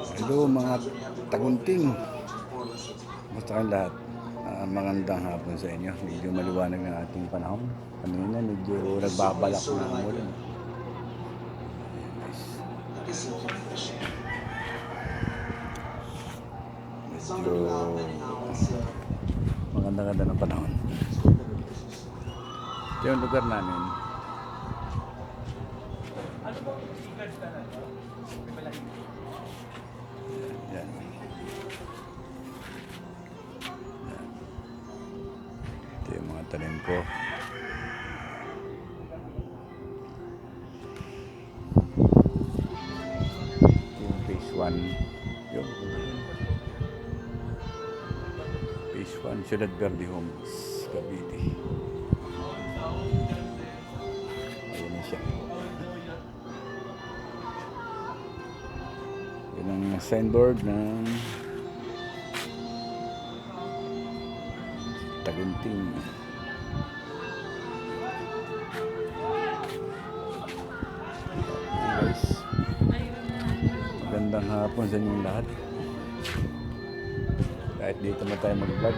Hello mga tagunting. Basta kayong lahat. Ah, magandang hapon sa inyo. Medyo maliwanag ng ating panahon. Kanina medyo nagbabalak na ang ulan. Medyo maganda-ganda ng panahon. Ito yung lugar namin. Yan. Tanim ko. Yung phase 1. Yung phase 1, Ciudad Verde Homes, Cavite. Ayan na siya. Yan ang signboard ng Tagunting. magandang hapon sa inyong lahat. Kahit dito na tayo mag-vlog.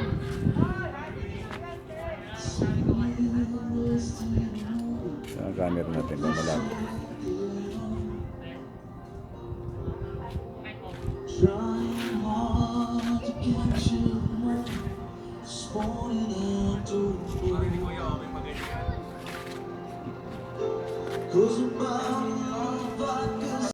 Ang camera natin na malaki. Cause I'm